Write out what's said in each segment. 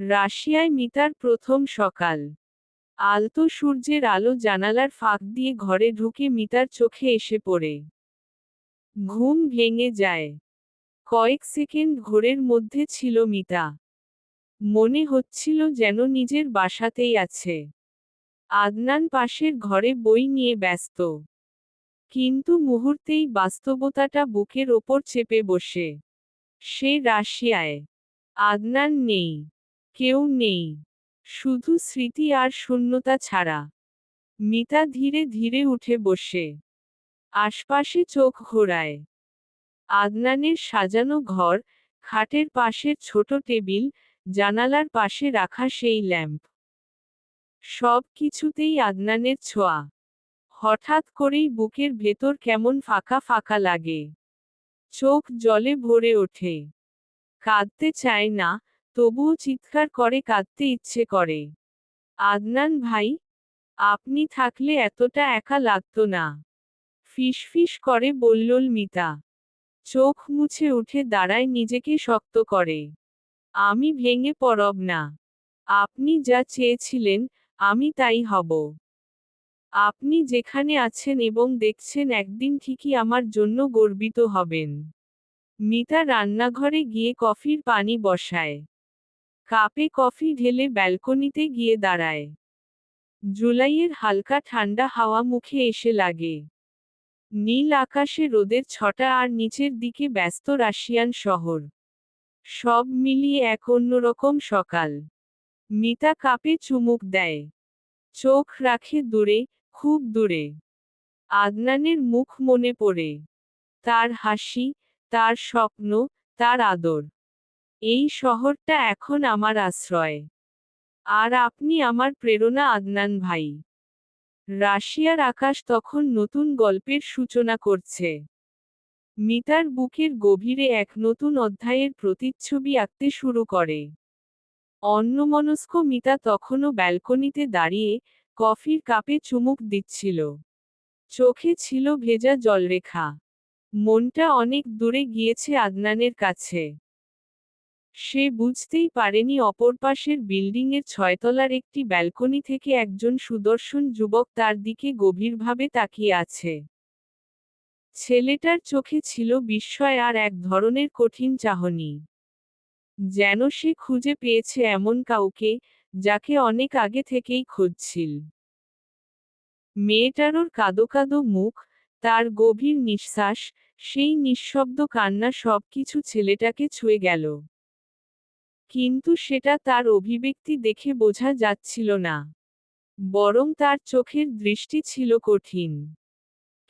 রাশিয়ায় মিতার প্রথম সকাল। আলতো সূর্যের আলো জানালার ফাঁক দিয়ে ঘরে ঢুকে মিতার চোখে এসে পড়ে। ঘুম ভেঙে যায়। কয়েক সেকেন্ড ঘোরের মধ্যে ছিল মিতা। মনে হচ্ছিল যেন নিজের বাসাতেই আছে। আদনান পাশের ঘরে বই নিয়ে ব্যস্ত। কিন্তু মুহূর্তেই বাস্তবতাটা বুকের ওপর চেপে বসে। সে রাশিয়ায়। আদনান নেই। কেউ নেই। শুধু স্মৃতি আর শূন্যতা ছাড়া। মিতা ধীরে ধীরে উঠে বসে। আশপাশে চোখ ঘোরায়। আদনানের সাজানো ঘর, খাটের পাশের ছোট টেবিল, জানালার পাশে রাখা সেই ল্যাম্প। সব কিছুতেই আদনানের ছোঁয়া। হঠাৎ করেই বুকের ভেতর কেমন ফাঁকা ফাঁকা লাগে। চোখ জলে ভরে ওঠে। কাঁদতে চায় না তবুও চিৎকার করে, কাঁদতে ইচ্ছে করে। আদনান ভাই, আপনি থাকলে এতটা একা লাগত না। ফিসফিস করে বলল মিতা। চোখ মুছে উঠে দাঁড়ায় নিজেকে শক্ত করে। আমি ভেঙে পড়ব না। আপনি যা চেয়েছিলেন, আমি তাই হব। আপনি যেখানে আছেন এবং দেখছেন একদিন ঠিকই আমার জন্য গর্বিত হবেন। মিতা রান্নাঘরে গিয়ে কফির পানি বসায়। কাপে কফি ঢেলে ব্যালকনিতে গিয়ে দাঁড়ায়। জুলাইয়ের হালকা ঠান্ডা হাওয়া মুখে এসে লাগে। নীল আকাশে রোদের ছটা আর নিচের দিকে ব্যস্ত রাশিয়ান শহর। সব মিলিয়ে এক অন্যরকম সকাল। মিতা কাপে চুমুক দেয়। চোখ রাখে দূরে, খুব দূরে। আদনানের মুখ মনে পড়ে। তার হাসি, তার স্বপ্ন, তার আদর। এই শহরটা এখন আমার আশ্রয়। আর আপনি আমার প্রেরণা, আদনান ভাই। রাশিয়ার আকাশ তখন নতুন গল্পের সূচনা করছে। মিতার বুকের গভীরে এক নতুন অধ্যায়ের প্রতিচ্ছবি আঁকতে শুরু করে। অন্যমনস্ক মিতা তখনও ব্যালকনিতে দাঁড়িয়ে কফির কাপে চুমুক দিচ্ছিল। চোখে ছিল ভেজা জলরেখা। মনটা অনেক দূরে গিয়েছে আদনানের কাছে। সে বুঝতেই পারেনি অপর পাশের বিল্ডিংয়ের ছয়তলার একটি ব্যালকনি থেকে একজন সুদর্শন যুবক তার দিকে গভীরভাবে তাকিয়ে আছে। ছেলেটার চোখে ছিল বিস্ময় আর এক ধরনের কঠিন চাহনি। যেন সে খুঁজে পেয়েছে এমন কাউকে, যাকে অনেক আগে থেকেই খুঁজছিল। মেয়েটারোর কাদো কাদো মুখ, তার গভীর নিঃশ্বাস, সেই নিঃশব্দ কান্না সবকিছু ছেলেটাকে ছুঁয়ে গেল। কিন্তু সেটা তার অভিব্যক্তি দেখে বোঝা যাচ্ছিল না। বরং তার চোখের দৃষ্টি ছিল কঠিন।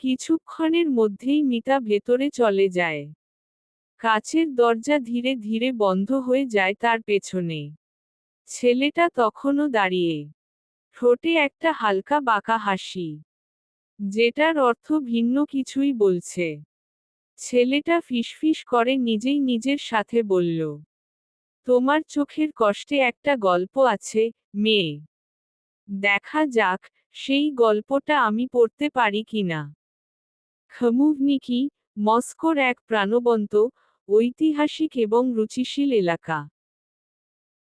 কিছুক্ষণের মধ্যেই মিতা ভেতরে চলে যায়। কাছের দরজা ধীরে ধীরে বন্ধ হয়ে যায় তার পেছনে। ছেলেটা তখনও দাঁড়িয়ে। ঠোঁটে একটা হালকা বাঁকা হাসি। যেটার অর্থ ভিন্ন কিছুই বলছে। ছেলেটা ফিসফিস করে নিজেই নিজের সাথে বলল তোমার চোখের কষ্টে একটা গল্প আছে, মেয়ে। দেখা যাক, সেই গল্পটা আমি পড়তে পারি কিনা। খমুভনিকি, মস্কোর এক প্রাণবন্ত, ঐতিহাসিক এবং রুচিশীল এলাকা।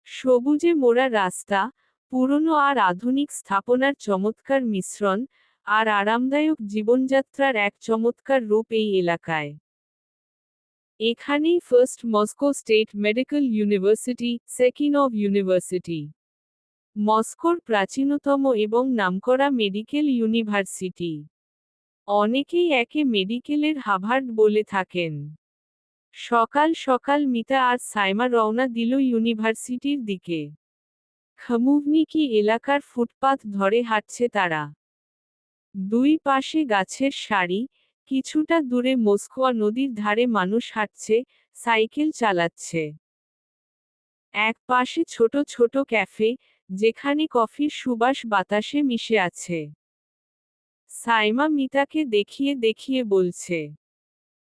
সবুজে মোড়া রাস্তা, পুরনো আর আধুনিক স্থাপনার চমৎকার মিশ্রণ, আর আরামদায়ক জীবনযাত্রার এক চমৎকার রূপ এই এলাকায়। এখানেই first Moscow state medical university Sechenov university. মস্কোর প্রাচীনতম এবং নামকরা মেডিকেল ইউনিভার্সিটি। অনেকেই একে মেডিকেলের হাভার্ড বলে থাকেন। সকাল সকাল মিতা আর সাইমা রওনা দিল ইউনিভার্সিটির দিকে। খমুভনিকি এলাকার ফুটপাথ ধরে হাঁটছে তারা। দুই পাশে গাছের সারি কিছুটা দূরে মস্কোয়া নদীর ধারে মানুষ হাঁটছে, সাইকেল চালাচ্ছে। এক পাশে ছোট ছোট ক্যাফে, যেখানে কফির সুবাস বাতাসে মিশে আছে। সাইমা মিতাকে দেখিয়ে দেখিয়ে বলছে,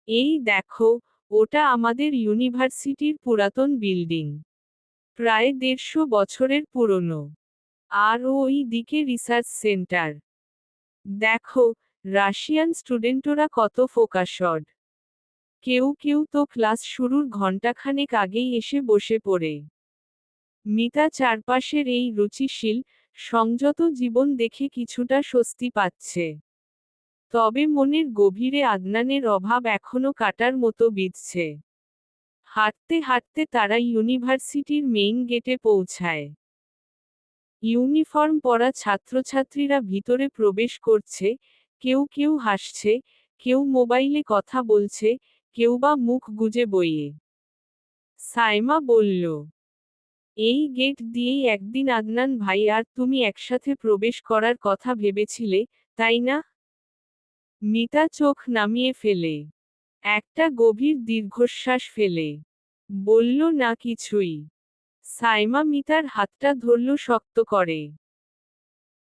এই দেখো, ওটা আমাদের ইউনিভার্সিটির পুরাতন বিল্ডিং। প্রায় দেড়শো বছরের পুরনো। আর ওই দিকে রিসার্চ সেন্টার। দেখো রাশিয়ান স্টুডেন্টরা কত ফোকাসড? কেউ কেউ তো ক্লাস শুরুর ঘণ্টাখানেক আগেই এসে বসে পড়ে। মিতা চারপাশের এই রুচিশীল, সংযত জীবন দেখে কিছুটা স্বস্তি পাচ্ছে। তবে মনের গভীরে আদনানের অভাব এখনও কাটার মতো বিঁধছে। হাঁটতে হাঁটতে তারা ইউনিভার্সিটির মেইন গেটে পৌঁছায়। ইউনিফর্ম পরা ছাত্রছাত্রীরা ভিতরে প্রবেশ করছে কেউ কেউ হাসছে, কেউ মোবাইলে কথা বলছে, কেউ বা মুখ গুজে বইয়ে। সাইমা বলল, এই গেট দিয়েই একদিন আদনান ভাই আর তুমি একসাথে প্রবেশ করার কথা ভেবেছিলে, তাই না? মিতা চোখ নামিয়ে ফেলে, একটা গভীর দীর্ঘশ্বাস ফেলে, বলল, না কিছুই। সাইমা মিতার হাতটা ধরল শক্ত করে,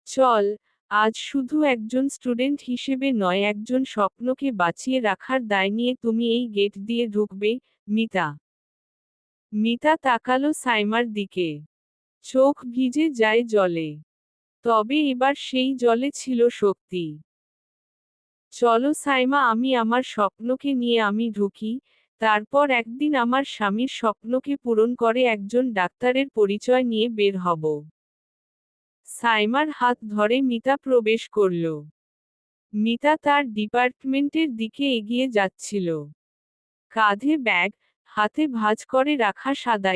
চল আজ শুধু একজন স্টুডেন্ট হিসেবে নয়, একজন স্বপ্নকে বাঁচিয়ে রাখার দায় নিয়ে তুমি এই গেট দিয়ে ঢুকবে, মিতা। মিতা তাকালো সাইমার দিকে। চোখ ভিজে যায় জলে। তবে এবার সেই জলে ছিল শক্তি। চলো সাইমা, আমি আমার স্বপ্নকে নিয়ে আমি ঢুকি, তারপর একদিন আমার স্বামীর স্বপ্নকে পূরণ করে একজন ডাক্তারের পরিচয় নিয়ে বের হব। সাইমার হাত ধরে মিতা প্রবেশ করল। মিতা তার ডিপার্টমেন্টের দিকে এগিয়ে যাচ্ছিল। কাঁধে ব্যাগ, হাতে ভাঁজ করে রাখা সাদা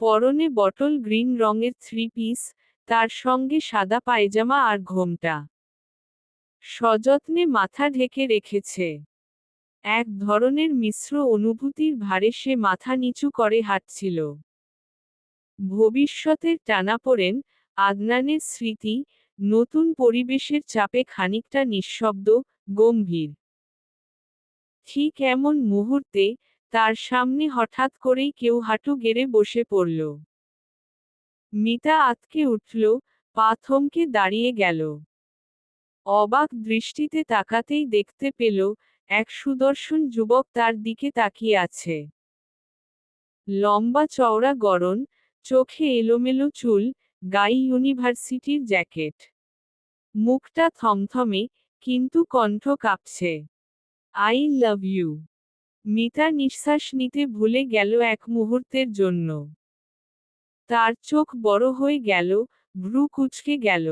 পরনে বটল গ্রিন রঙের থ্রি পিস, তার সঙ্গে সাদা পায়জামা আর ঘোমটা। সযত্নে মাথা ঢেকে রেখেছে। এক ধরনের মিশ্র অনুভূতির ভারে সে মাথা নিচু করে হাঁটছিল। ভবিষ্যতের টানাপোড়েন আদনানের স্মৃতি, নতুন পরিবেশের চাপে খানিকটা নিঃশব্দ, গম্ভীর। ঠিক এমন মুহূর্তে তার সামনে হঠাৎ করেই কেউ হাঁটু গেড়ে বসে পড়ল। মিতা আতকে উঠল, পা থমকে দাঁড়িয়ে গেল। অবাক দৃষ্টিতে তাকাতেই দেখতে পেল, এক সুদর্শন যুবক তার দিকে তাকিয়ে আছে। লম্বা চওড়া গড়ন চোখে এলোমেলো চুল গাই ইউনিভার্সিটির জ্যাকেট। মুখটা থমথমে, কিন্তু কণ্ঠ কাঁপছে। I love you. মিতা নিঃশ্বাস নিতে ভুলে গেল এক মুহূর্তের জন্য। তার চোখ বড় হয়ে গেল, ভ্রু কুচকে গেল।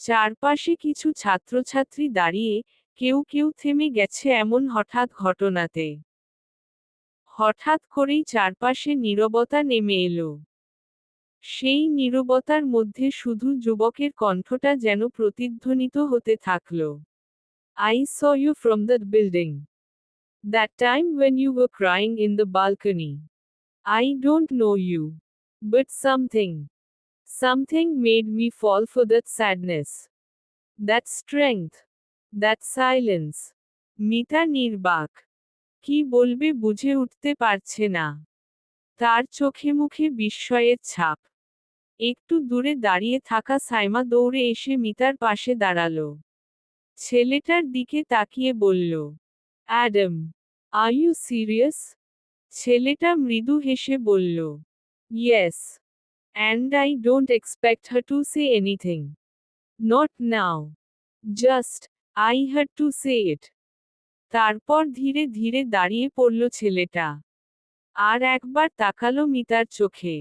চারপাশে কিছু ছাত্রছাত্রী দাঁড়িয়ে, কেউ কেউ থেমে গেছে এমন হঠাৎ ঘটনাতে। হঠাৎ করেই চারপাশে নীরবতা নেমে এল। সেই নীরবতার মধ্যে শুধু যুবকের কণ্ঠটা যেন প্রতিধ্বনিত হতে থাকল। I saw you from the building that time when you were crying in the balcony I don't know you but something something made me fall for that sadness that strength that silence Mita নির্বাক কি বলবে বুঝে উঠতে পারছে না। তার চোখে মুখে বিস্ময়ের ছাপ। একটু দূরে দাঁড়িয়ে থাকা সাইমা দৌড়ে এসে মিতার পাশে দাঁড়াল। ছেলেটার দিকে তাকিয়ে বলল, অ্যাডাম, আর ইউ সিরিয়াস? ছেলেটা মৃদু হেসে বলল, yes, and I don't expect her to say anything. Not now. Just I had to say it. তারপর ধীরে ধীরে দাঁড়িয়ে পড়ল ছেলেটা। আর একবার তাকালো মিতার চোখে।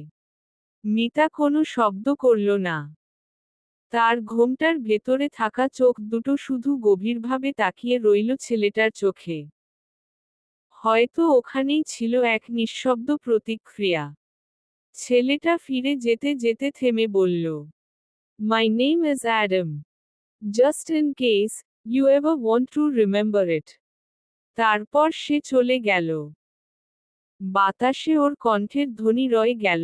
মিতা কোনো শব্দ করল না। তার ঘোমটার ভেতরে থাকা চোখ দুটো শুধু গভীরভাবে তাকিয়ে রইল ছেলেটার চোখে। হয়তো ওখানেই ছিল এক নিঃশব্দ প্রতিক্রিয়া। ছেলেটা ফিরে যেতে যেতে থেমে বলল my name is Adam just in case you ever want to remember it তারপর সে চলে গেল। বাতাসে ওর কণ্ঠের ধ্বনি রয়ে গেল,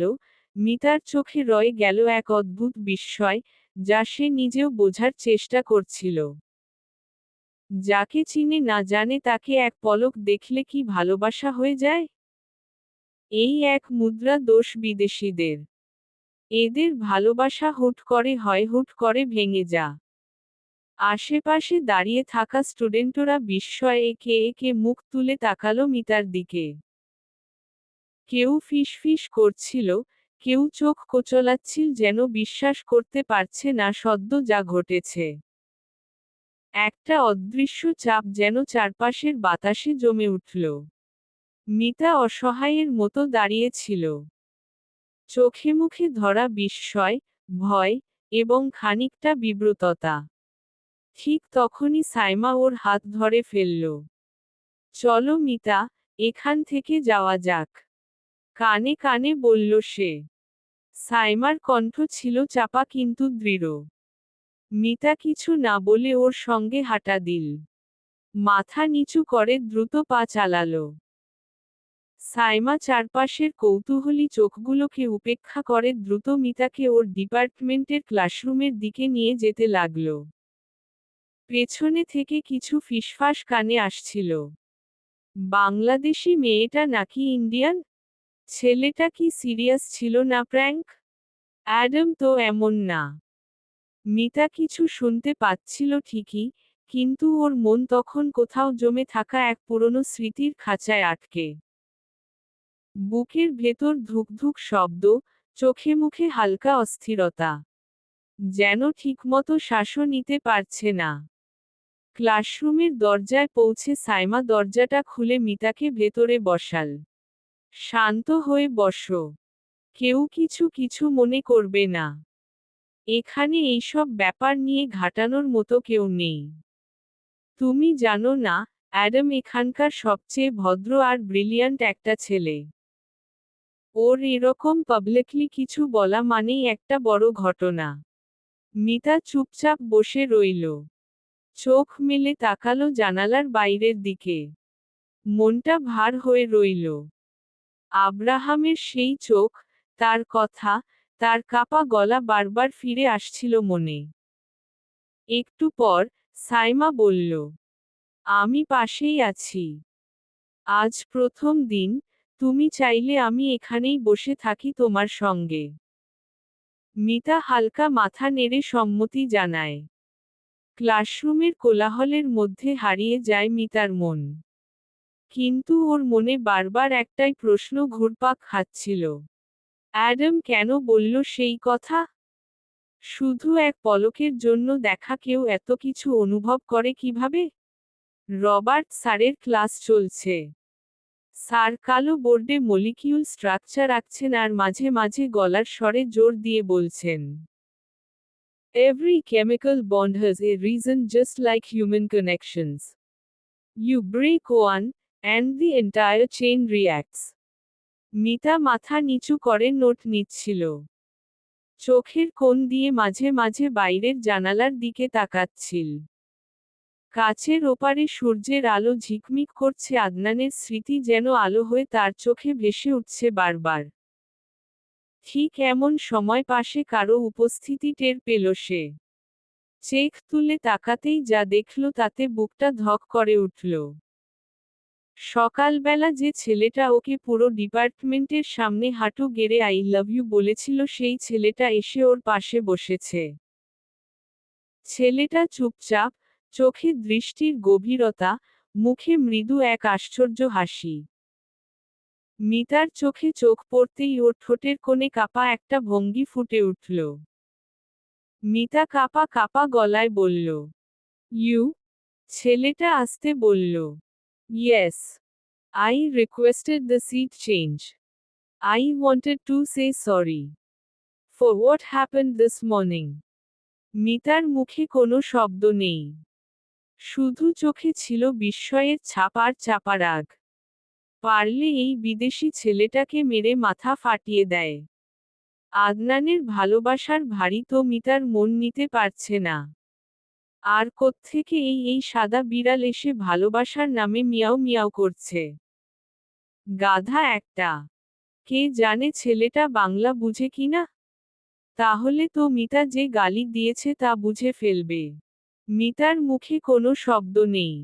মিতার চোখে রয়ে গেল এক অদ্ভুত বিস্ময়, যা সে নিজেও বোঝার চেষ্টা করছিল। যাকে চিনে না জানে তাকে এক পলক দেখলে কি ভালোবাসা হয়ে যায়? এই এক মুদ্রা দোষ বিদেশিদের। এদের ভালোবাসা হুট করে হয় হুট করে ভেঙে যা। আশেপাশে দাঁড়িয়ে থাকা স্টুডেন্টরা বিস্ময়ে একে একে মুখ তুলে তাকালো মিতার দিকে। কেউ ফিসফিস করছিল, কেউ চোখ কোচলাচ্ছিল যেন বিশ্বাস করতে পারছে না সদ্য যা ঘটেছে। একটা অদৃশ্য চাপ যেন চারপাশের বাতাসে জমে উঠল। মিতা অসহায়ের মতো দাঁড়িয়েছিল। চোখে মুখে ধরা বিস্ময়, ভয় এবং খানিকটা বিব্রততা। ঠিক তখনই সাইমা ওর হাত ধরে ফেলল। চলো মিতা, এখান থেকে যাওয়া যাক। কানে কানে বলল সে। সাইমার কণ্ঠ ছিল চাপা কিন্তু দৃঢ়। মিতা কিছু না বলে ওর সঙ্গে হাঁটা দিল। মাথা নিচু করে দ্রুত পা চালাল। সাইমা চারপাশের কৌতূহলী চোখগুলোকে উপেক্ষা করে দ্রুত মিতাকে ওর ডিপার্টমেন্টের ক্লাসরুমের দিকে নিয়ে যেতে লাগল। পেছনে থেকে কিছু ফিসফাস কানে আসছিল। বাংলাদেশি মেয়েটা নাকি ইন্ডিয়ান? ছেলেটা কি সিরিয়াস ছিল না, প্র্যাঙ্ক? অ্যাডাম তো এমন না। মিতা কিছু শুনতে পাচ্ছিল ঠিকই, কিন্তু ওর মন তখন কোথাও জমে থাকা এক পুরনো স্মৃতির খাঁচায় আটকে। বুকের ভেতর ধুকধুক শব্দ, চোখে মুখে হালকা অস্থিরতা। যেন ঠিকমতো শ্বাসও নিতে পারছে না। ক্লাসরুমের দরজায় পৌঁছে সাইমা দরজাটা খুলে মিতাকে ভেতরে বসাল। শান্ত হয়ে বসো। কেউ কিছু কিছু মনে করবে না। এখানে এইসব ব্যাপার নিয়ে ঘাটানোর মতো কেউ নেই। তুমি জানো না, অ্যাডাম এখানকার সবচেয়ে ভদ্র আর ব্রিলিয়ান্ট একটা ছেলে। ওর এরকম পাবলিকলি কিছু বলা মানেই একটা বড় ঘটনা। মিতা চুপচাপ বসে রইল। চোখ মেলে তাকালো জানালার বাইরের দিকে। মনটা ভার হয়ে রইল। আব্রাহামের সেই চোখ, তার কথা, তার কাপা গলা বারবার ফিরে আসছিল মনে। একটু পর সাইমা বলল, আমি পাশেই আছি। আজ প্রথম দিন, তুমি চাইলে আমি এখানেই বসে থাকি তোমার সঙ্গে। মিতা হালকা মাথা নেড়ে সম্মতি জানায়। ক্লাসরুমের কোলাহলের মধ্যে হারিয়ে যায় মিতার মন। কিন্তু ওর মনে বারবার একটাই প্রশ্ন ঘুরপাক খাচ্ছিল। অ্যাডাম কেন বলল সেই কথা? শুধু এক পলকের জন্য দেখা কেউ এত কিছু অনুভব করে কীভাবে? রবার্ট স্যারের ক্লাস চলছে। স্যার কালো বোর্ডে মলিকিউল স্ট্রাকচার আঁকছেন আর মাঝে মাঝে গলার স্বরে জোর দিয়ে বলছেন Every chemical bond has a reason just like human connections. You break one, and the entire chain reacts. Mita মাথা নিচু করে নোট নিচ্ছিল চোখের কোণ দিয়ে মাঝে মাঝে বাইরের জানালার দিকে তাকাচ্ছিল কাছের ওপারে সূর্যের আলো ঝিকমিক করছে আদনানের স্মৃতি যেন আলো হয়ে তার চোখে ভেসে উঠছে বারবার ঠিক এমন সময় পাশে কারও উপস্থিতি টের পেল সে। চেক তুলে তাকাতেই যা দেখল তাতে বুকটা ধক করে উঠল। সকালবেলা যে ছেলেটা ওকে পুরো ডিপার্টমেন্টের সামনে হাঁটু গেড়ে আই লাভ ইউ বলেছিল, সেই ছেলেটা এসে ওর পাশে বসেছে। ছেলেটা চুপচাপ, চোখে দৃষ্টির গভীরতা, মুখে মৃদু এক আশ্চর্য হাসি। মিতার চোখে চোখ পড়তেই ওর ঠোঁটের কোণে কাপা একটা ভঙ্গি ফুটে উঠল। মিতা কাপা কাপা গলায় বলল, ইউ, ছেলেটা আসতে বলল, yes, I requested the seat change, I wanted to say sorry, for what happened this morning. মিতার মুখে কোনো শব্দ নেই। শুধু চোখে ছিল বিস্ময়ের ছাপ আর চাপা রাগ পারলে এই বিদেশি ছেলেটাকে মেরে মাথা ফাটিয়ে দেয়। আদনানের ভালোবাসার ভারী তো মিতার মন নিতে পারছে না। আর কোত্থেকে এই এই সাদা বিড়াল এসে ভালোবাসার নামে মিয়াও মিয়াও করছে। গাধা একটা। কে জানে ছেলেটা বাংলা বুঝে কিনা তাহলে তো মিতা যে গালি দিয়েছে তা বুঝে ফেলবে। মিতার মুখে কোনো শব্দ নেই।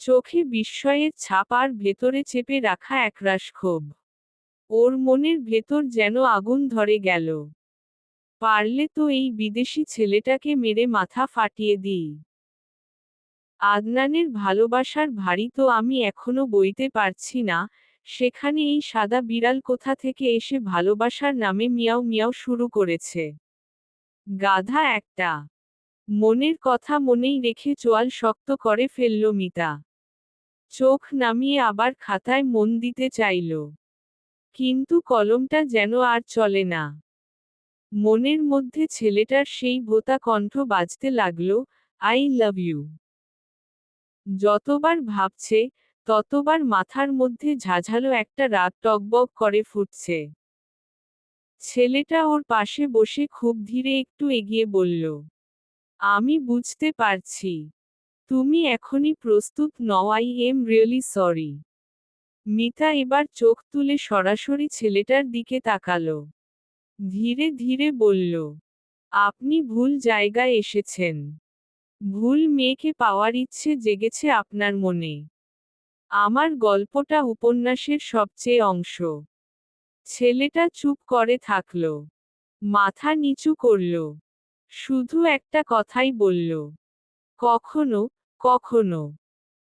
চোখে বিস্ময়ের ছাপ আর ভেতরে চেপে রাখা একরাশ ক্ষোভ ওর মনের ভেতর যেন আগুন ধরে গেল। পারলে তো এই বিদেশি ছেলেটাকে মেরে মাথা ফাটিয়ে দিই। আদনানের ভালোবাসার ভারী তো আমি এখনও বইতে পারছি না, সেখানে এই সাদা বিড়াল কোথা থেকে এসে ভালোবাসার নামে মিয়াও মিয়াও শুরু করেছে। গাধা একটা মনের কথা মনেই রেখে চোয়াল শক্ত করে ফেলল মিতা। চোখ নামিয়ে আবার খাতায় মন দিতে চাইল। কিন্তু কলমটা যেন আর চলে না। মনের মধ্যে ছেলেটার সেই ভোতা কণ্ঠ বাজতে লাগল, আই লাভ ইউ। যতবার ভাবছে, ততবার মাথার মধ্যে ঝাঝালো একটা রাগ টকবক করে ফুটছে। ছেলেটা ওর পাশে বসে খুব ধীরে একটু এগিয়ে বলল আমি বুঝতে পারছি। তুমি এখনই প্রস্তুত, নও I am really sorry Mita এবার চোখ তুলে সরাসরি ছেলেটার দিকে তাকালো। ধীরে ধীরে বলল, আপনি ভুল জায়গায় এসেছেন। ভুল মেয়েকে পাওয়ার ইচ্ছে জেগেছে আপনার মনে। আমার গল্পটা উপন্যাসের সবচেয়ে অংশ। ছেলেটা চুপ করে থাকল। মাথা নিচু করল। শুধু একটা কথাই বলল, কখনো কখনো।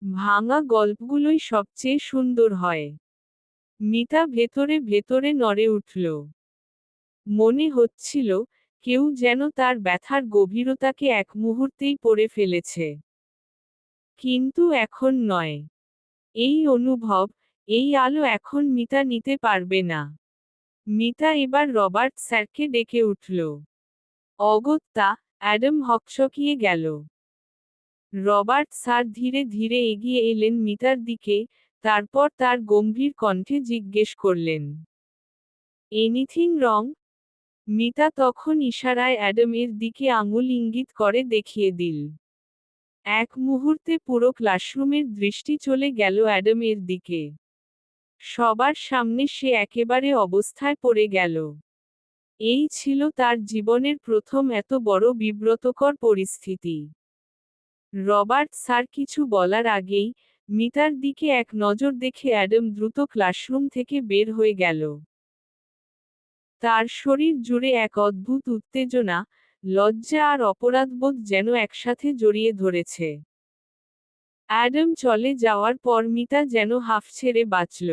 ভাঙা গল্পগুলোই সবচেয়ে সুন্দর হয়। মিতা ভেতরে ভেতরে নড়ে উঠল। মনে হচ্ছিল কেউ যেন তার ব্যথার গভীরতাকে এক মুহূর্তেই পড়ে ফেলেছে। কিন্তু এখন নয়। এই অনুভব, এই আলো এখন মিতা নিতে পারবে না। মিতা এবার রবার্ট স্যারকে ডেকে উঠল। অগত্যা অ্যাডাম হকচকিয়ে গেল। রবার্ট স্যার ধীরে ধীরে এগিয়ে এলেন মিতার দিকে, তারপর তার গম্ভীর কণ্ঠে জিজ্ঞেস করলেন, এনিথিং রং? মিতা তখন ইশারায় অ্যাডামের দিকে আঙুল ইঙ্গিত করে দেখিয়ে দিল। এক মুহূর্তে পুরো ক্লাসরুমের দৃষ্টি চলে গেল অ্যাডামের দিকে। সবার সামনে সে একেবারে অবস্থায় পড়ে গেল। এই ছিল তার জীবনের প্রথম এত বড় বিব্রতকর পরিস্থিতি। রবার্ট স্যার কিছু বলার আগেই মিতার দিকে এক নজর দেখে অ্যাডাম দ্রুত ক্লাসরুম থেকে বের হয়ে গেল। তার শরীর জুড়ে এক অদ্ভুত উত্তেজনা, লজ্জা আর অপরাধবোধ যেন একসাথে জড়িয়ে ধরেছে। অ্যাডাম চলে যাওয়ার পর মিতা যেন হাফ ছেড়ে বাঁচল।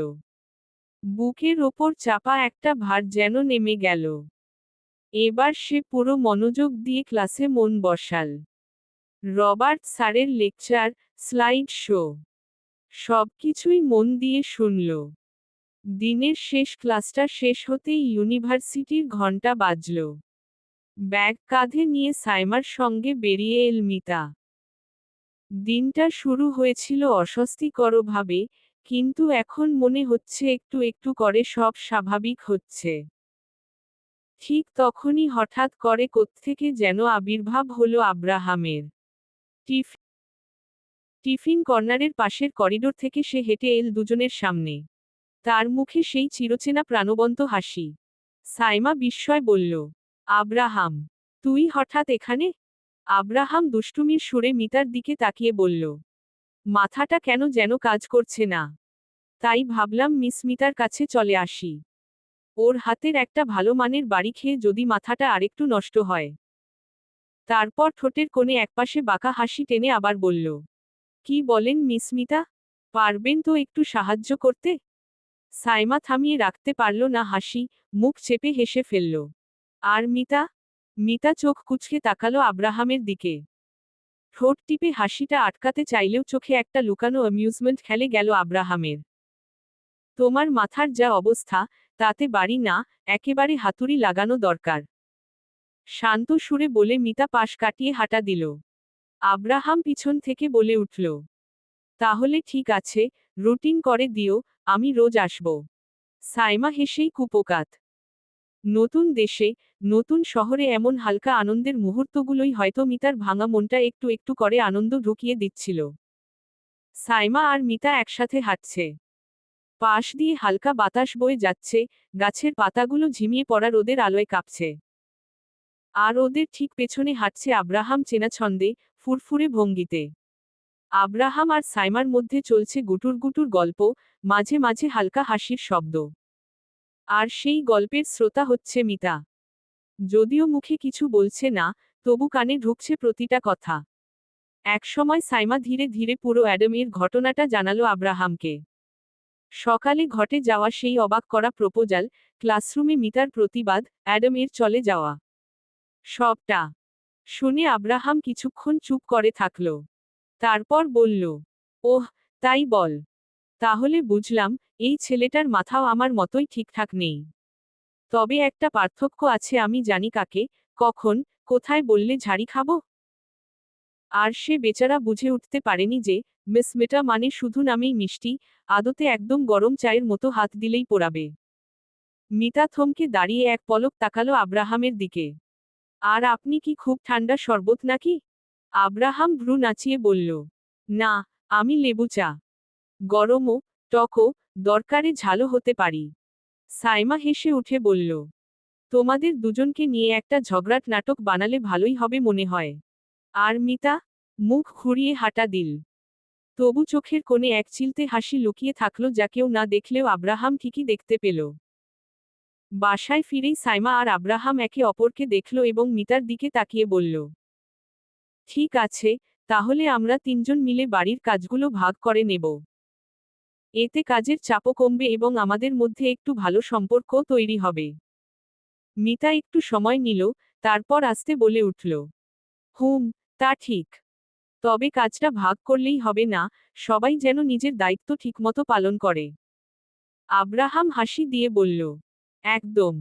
বুকের ওপর চাপা একটা ভার যেন নেমে গেল। এবার সে পুরো মনোযোগ দিয়ে ক্লাসে মন বসাল। রবার্ট স্যারের লেকচার, স্লাইড শো। সবকিছুই মন দিয়ে শুনল। দিনের শেষ ক্লাসটা শেষ হতেই ইউনিভার্সিটির ঘণ্টা বাজল। ব্যাগ কাঁধে নিয়ে সাইমার সঙ্গে বেরিয়ে এল মিতা। দিনটা শুরু হয়েছিল অস্বস্তিকরভাবে কিন্তু এখন মনে হচ্ছে একটু একটু করে সব স্বাভাবিক হচ্ছে। ঠিক তখনই হঠাৎ করে কোত্থেকে যেন আবির্ভাব হলো আব্রাহামের। টিফ, টিফিন কর্নারের পাশের করিডোর থেকে সে হেঁটে এল দুজনের সামনে। তার মুখে সেই চিরচেনা প্রাণবন্ত হাসি। সাইমা বিস্ময় বলল, আব্রাহাম, তুই হঠাৎ এখানে? আব্রাহাম দুষ্টুমির সুরে মিতার দিকে তাকিয়ে বলল মাথাটা কেন যেন কাজ করছে না? তাই ভাবলাম মিস মিতার কাছে চলে আসি। ওর হাতের একটা ভালো মানের বাড়ি খেয়ে যদি মাথাটা আরেকটু নষ্ট হয়। তারপর ঠোঁটের কোণে একপাশে বাঁকা হাসি টেনে আবার বলল, কি বলেন মিস মিতা? পারবেন তো একটু সাহায্য করতে? সাইমা থামিয়ে রাখতে পারল না হাসি, মুখ চেপে হেসে ফেলল, আর মিতা? মিতা চোখ কুচকে তাকালো আব্রাহামের দিকে। ঠোঁট টিপে হাসিটা আটকাতে চাইলেও চোখে একটা লুকানো অ্যামিউজমেন্ট খেলে গেল আব্রাহামের। তোমার মাথার যা অবস্থা, তাতে বাড়ি না, একেবারে হাতুড়ি লাগানো দরকার। শান্ত সুরে বলে মিতা পাশ কাটিয়ে হাঁটা দিল। আব্রাহাম পিছন থেকে বলে উঠল, তাহলে ঠিক আছে, রুটিন করে দিও, আমি রোজ আসব। সাইমা হেসেই কুপোকাত। নতুন দেশে নতুন শহরে এমন হালকা আনন্দের মুহূর্তগুলোই হয়তো মিতার ভাঙা মনটা একটু একটু করে আনন্দ ঢুকিয়ে দিচ্ছিল। সাইমা আর মিতা একসাথে হাঁটছে। পাশ দিয়ে হালকা বাতাস বয়ে যাচ্ছে, গাছের পাতাগুলো ঝিমিয়ে পড়া রোদের আলোয় কাঁপছে। আর ওদের ঠিক পেছনে হাঁটছে আব্রাহাম চেনা ছন্দে ফুরফুরে ভঙ্গিতে। আব্রাহাম আর সাইমার মধ্যে চলছে গুটুর গুটুর গল্প, মাঝে মাঝে হালকা হাসির শব্দ। আর সেই গল্পের শ্রোতা হচ্ছে মিতা। যদিও মুখে কিছু বলছে না, তবু কানে ঢুকছে প্রতিটা কথা। একসময় সাইমা ধীরে ধীরে পুরো অ্যাডামের ঘটনাটা জানালো আব্রাহামকে। সকালে ঘটে যাওয়া সেই অবাক করা প্রপোজাল, ক্লাসরুমে মিতার প্রতিবাদ, অ্যাডামের চলে যাওয়া। সবটা। শুনে আব্রাহাম কিছুক্ষণ চুপ করে থাকল। তারপর বলল, ওহ, তাই বল। তাহলে বুঝলাম, এই ছেলেটার মাথাও আমার মতোই ঠিকঠাক নেই। তবে একটা পার্থক্য আছে, আমি জানি কাকে, কখন, কোথায় বললে ঝাড়ি খাব? আর সে বেচারা বুঝে উঠতে পারেনি যে, মিস মেটা মানে শুধু নামেই মিষ্টি, আদতে একদম গরম চায়ের মতো হাত দিলেই পোড়াবে। মিতা থমকে দাঁড়িয়ে এক পলক তাকালো আব্রাহামের দিকে। আর আপনি কি খুব ঠান্ডা শরবত নাকি? আব্রাহাম ভ্রু নাচিয়ে বলল, না, আমি লেবু চা। গরমও, টকও, দরকারে ঝালো হতে পারি। সাইমা হেসে উঠে বলল, তোমাদের দুজনকে নিয়ে একটা ঝগড়াট নাটক বানালে ভালোই হবে মনে হয়। আর মিতা, মুখ ঘুরিয়ে হাঁটা দিল। তবু চোখের কোণে এক চিলতে হাসি লুকিয়ে থাকল যা কেউ না দেখলেও আব্রাহাম ঠিকই দেখতে পেল। বাসায় ফিরেই সাইমা আর আব্রাহাম একে অপরকে দেখল এবং মিতার দিকে তাকিয়ে বলল, ঠিক আছে, তাহলে আমরা তিনজন মিলে বাড়ির কাজগুলো ভাগ করে নেব। এতে কাজের চাপও কমবে এবং আমাদের মধ্যে একটু ভালো সম্পর্ক তৈরি হবে। মিতা একটু সময় নিল, তারপর আসতে বলে উঠল, হুম, তা ঠিক। তবে কাজটা ভাগ করলেই হবে না, সবাই যেন নিজের দায়িত্ব ঠিকমতো পালন করে। আব্রাহাম হাসি দিয়ে বলল, একদম।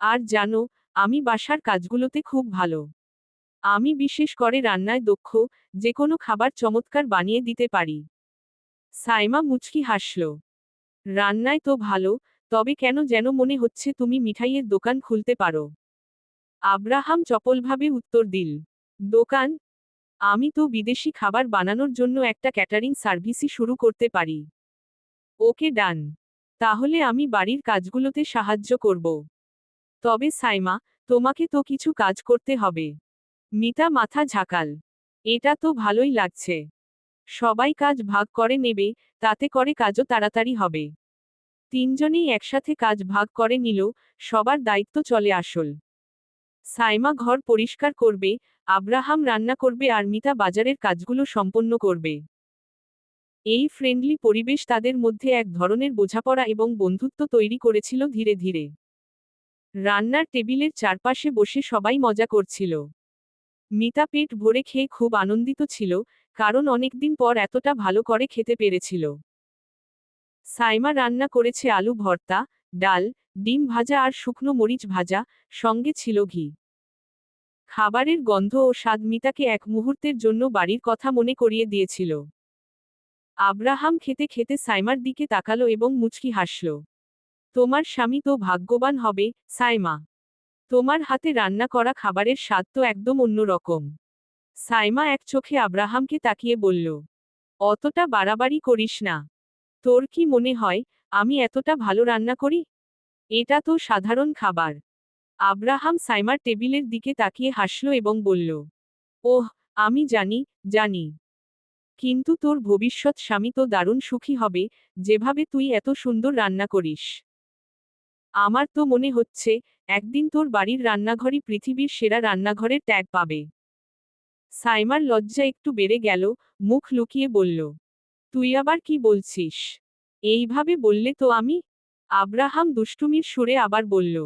আর জানো, আমি বাসার কাজগুলোতে খুব ভালো। আমি বিশেষ করে রান্নায় দক্ষ যে কোনো খাবার চমৎকার বানিয়ে দিতে পারি। সাইমা মুচকি হাসল। রান্নায় তো ভালো, তবে কেন যেন মনে হচ্ছে তুমি মিঠাইয়ের দোকান খুলতে পারো। আব্রাহাম চপলভাবে উত্তর দিল, দোকান? আমি তো বিদেশি খাবার বানানোর জন্য একটা ক্যাটারিং সার্ভিসই শুরু করতে পারি। ওকে ডান, তাহলে আমি বাড়ির কাজগুলোতে সাহায্য করব। তবে সাইমা, তোমাকে তো কিছু কাজ করতে হবে। মিতা মাথা ঝাঁকাল, এটা তো ভালোই লাগছে। সবাই কাজ ভাগ করে নেবে, তাতে করে কাজও তাড়াতাড়ি হবে। তিনজনেই একসাথে কাজ ভাগ করে নিল, সবার দায়িত্ব চলে আসল। সাইমা ঘর পরিষ্কার করবে, আব্রাহাম রান্না করবে, আর মিতা বাজারের কাজগুলো সম্পন্ন করবে। এই ফ্রেন্ডলি পরিবেশ তাদের মধ্যে এক ধরনের বোঝাপড়া এবং বন্ধুত্ব তৈরি করেছিল ধীরে ধীরে। রান্নার টেবিলের চারপাশে বসে সবাই মজা করছিল। মিতা পেট ভরে খেয়ে খুব আনন্দিত ছিল কারণ অনেকদিন পর এতটা ভালো করে খেতে পেরেছিল। সাইমা রান্না করেছে আলু ভর্তা, ডাল, ডিম ভাজা আর শুকনো মরিচ ভাজা, সঙ্গে ছিল ঘি। খাবারের গন্ধ ও স্বাদ মিতাকে এক মুহূর্তের জন্য বাড়ির কথা মনে করিয়ে দিয়েছিল। আব্রাহাম খেতে খেতে সাইমার দিকে তাকালো এবং মুচকি হাসল। তোমার স্বামী তো ভাগ্যবান হবে, সাইমা। তোমার হাতে রান্না করা খাবারের স্বাদ তো একদম অন্যরকম। সাইমা এক চোখে আব্রাহামকে তাকিয়ে বলল, অতটা বাড়াবাড়ি করিস না। তোর কি মনে হয়, আমি এতটা ভালো রান্না করি? এটা তো সাধারণ খাবার। আব্রাহাম সাইমার টেবিলের দিকে তাকিয়ে হাসল এবং বলল, ওহ, আমি জানি জানি। কিন্তু তোর ভবিষ্যৎ স্বামী তো দারুণ সুখী হবে, যেভাবে তুই এত সুন্দর রান্না করিস। আমার তো মনে হচ্ছে, একদিন তোর বাড়ির রান্নাঘরই পৃথিবীর সেরা রান্নাঘরের ট্যাগ পাবে। সাইমার লজ্জা একটু বেড়ে গেল, মুখ লুকিয়ে বলল, তুই আবার কি বলছিস? এইভাবে বললে তো আমি? আব্রাহাম দুষ্টুমির সুরে আবার বলল,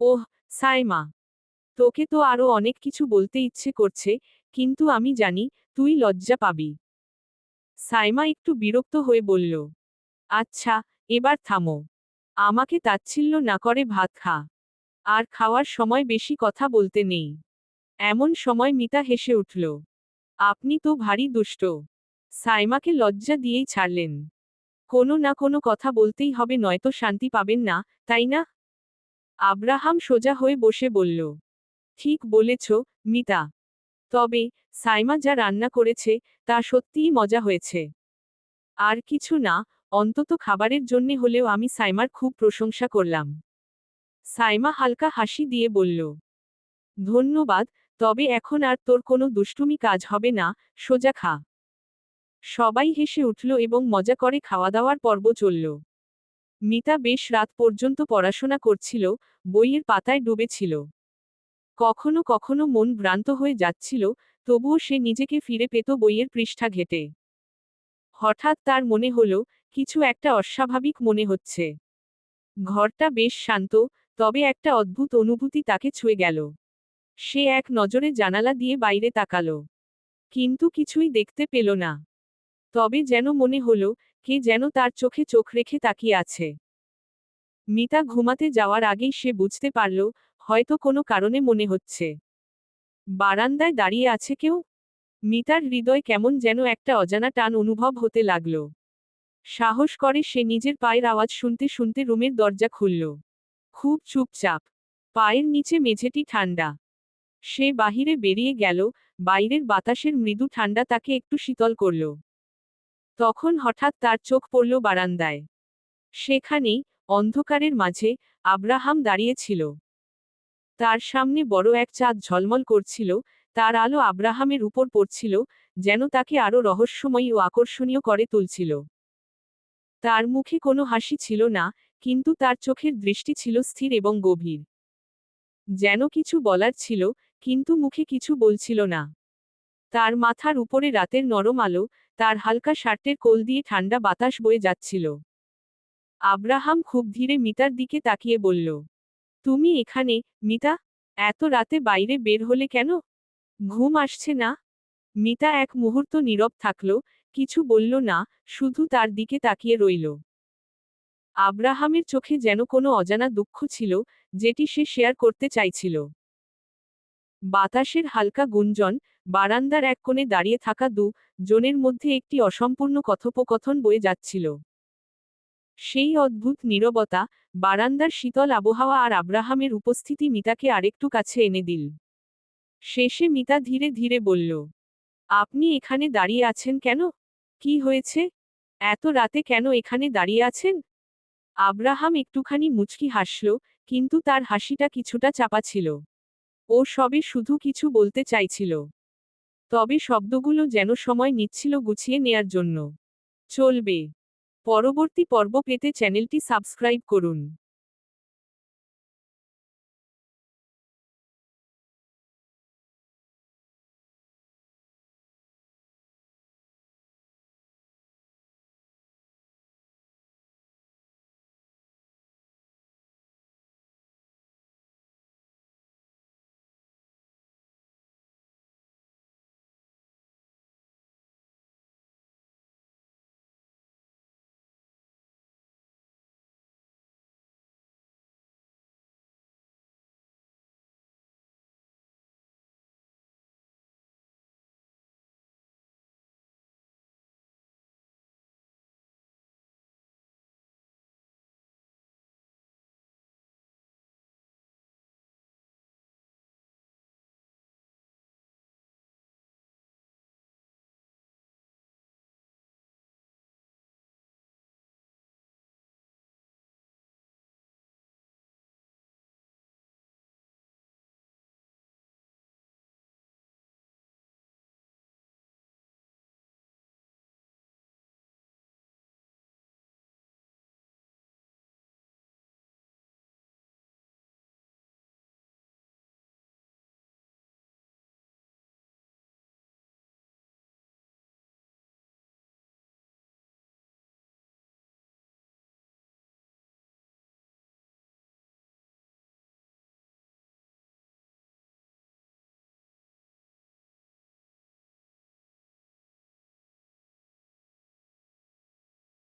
ওহ, সাইমা, তোকে তো আরও অনেক কিছু বলতে ইচ্ছে করছে, কিন্তু আমি জানি তুই লজ্জা পাবি। সাইমা একটু বিরক্ত হয়ে বলল আচ্ছা এবার থামো। আমাকে তাচ্ছিল্য না করে ভাত খা। আর খাওয়ার সময় বেশি কথা বলতে নেই। এমন সময় মিতা হেসে উঠল, আপনি তো ভারী দুষ্ট। সাইমাকে লজ্জা দিয়েই ছাড়লেন। কোনো না কোনো কথা বলতেই হবে, নয়তো শান্তি পাবেন না, তাই না? আব্রাহাম সোজা হয়ে বসে বলল, ঠিক বলেছ, মিতা। তবে সাইমা যা রান্না করেছে, তা সত্যিই মজা হয়েছে। আর কিছু না, অন্তত খাবারের জন্যে হলেও আমি সাইমার খুব প্রশংসা করলাম। সাইমা হালকা হাসি দিয়ে বলল, ধন্যবাদ তবে এখন আর তোর কোনো দুষ্টুমি কাজ হবে না, সোজা খা। সবাই হেসে উঠল এবং মজা করে খাওয়া দাওয়ার পর্ব চলল। মিতা বেশ রাত পর্যন্ত পড়াশোনা করছিল, বইয়ের পাতায় ডুবেছিল। কখনো কখনো মন ভ্রান্ত হয়ে যাচ্ছিল, তবুও সে নিজেকে ফিরে পেত বইয়ের পৃষ্ঠা ঘেটে। হঠাৎ তার মনে হলো, কিছু একটা অস্বাভাবিক মনে হচ্ছে। ঘরটা বেশ শান্ত, তবে একটা অদ্ভুত অনুভূতি তাকে ছুঁয়ে গেল। সে এক নজরে জানালা দিয়ে বাইরে তাকালো। কিন্তু কিছুই দেখতে পেল না। তবে যেন মনে হলো, কে যেন তার চোখে চোখ রেখে তাকিয়ে আছে। মিতা ঘুমাতে যাওয়ার আগেই সে বুঝতে পারল, হয়তো কোনো কারণে মনে হচ্ছে। বারান্দায় দাঁড়িয়ে আছে কেউ? মিতার হৃদয় কেমন যেন একটা অজানা টান অনুভব হতে লাগল। সাহস করে সে নিজের পায়ের আওয়াজ শুনতে শুনতে রুমের দরজা খুলল। খুব চুপচাপ। পায়ের নিচে মেঝেটি ঠান্ডা। সে বাহিরে বেরিয়ে গেল, বাইরের বাতাসের মৃদু ঠান্ডা তাকে একটু শীতল করল। তখন হঠাৎ তার চোখ পড়ল বারান্দায়। সেখানেই, অন্ধকারের মাঝে, আব্রাহাম দাঁড়িয়েছিল তার সামনে বড় এক চাঁদ ঝলমল করছিল, তার আলো আব্রাহামের উপর পড়ছিল, যেন তাকে আরও রহস্যময়ী ও আকর্ষণীয় করে তুলছিল। তার মুখে কোনো হাসি ছিল না, কিন্তু তার চোখের দৃষ্টি ছিল স্থির এবং গভীর। যেন কিছু বলার ছিল কিন্তু মুখে কিছু বলছিল না। তার মাথার উপরে রাতের নরম আলো, তার হালকা শার্টের কোল দিয়ে ঠান্ডা বাতাস বয়ে যাচ্ছিল। আব্রাহাম খুব ধীরে মিতার দিকে তাকিয়ে বলল, তুমি এখানে, মিতা? এত রাতে বাইরে বের হলে কেন? ঘুম আসছে না? মিতা এক মুহূর্ত নীরব থাকল, কিছু বলল না, শুধু তার দিকে তাকিয়ে রইল। আব্রাহামের চোখে যেন কোনো অজানা দুঃখ ছিল, যেটি সে শেয়ার করতে চাইছিল। বাতাসের হালকা গুঞ্জন, বারান্দার এক কোণে দাঁড়িয়ে থাকা দু জনের মধ্যে একটি অসম্পূর্ণ কথোপকথন বয়ে যাচ্ছিল। সেই অদ্ভুত নীরবতা, বারান্দার শীতল আবহাওয়া আর আব্রাহামের উপস্থিতি মিতাকে আরেকটু কাছে এনে দিল। শেষে মিতা ধীরে ধীরে বলল, আপনি এখানে দাঁড়িয়ে আছেন কেন? কি হয়েছে? এত রাতে কেন এখানে দাঁড়িয়ে আছেন? আব্রাহাম একটুখানি মুচকি হাসল, কিন্তু তার হাসিটা কিছুটা চাপা ছিল। ও সবে শুধু কিছু বলতে চাইছিল। তবে শব্দগুলো যেন সময় নিচ্ছিল গুছিয়ে নেয়ার জন্য। চলবে। পরবর্তী পর্ব পেতে চ্যানেলটি সাবস্ক্রাইব করুন।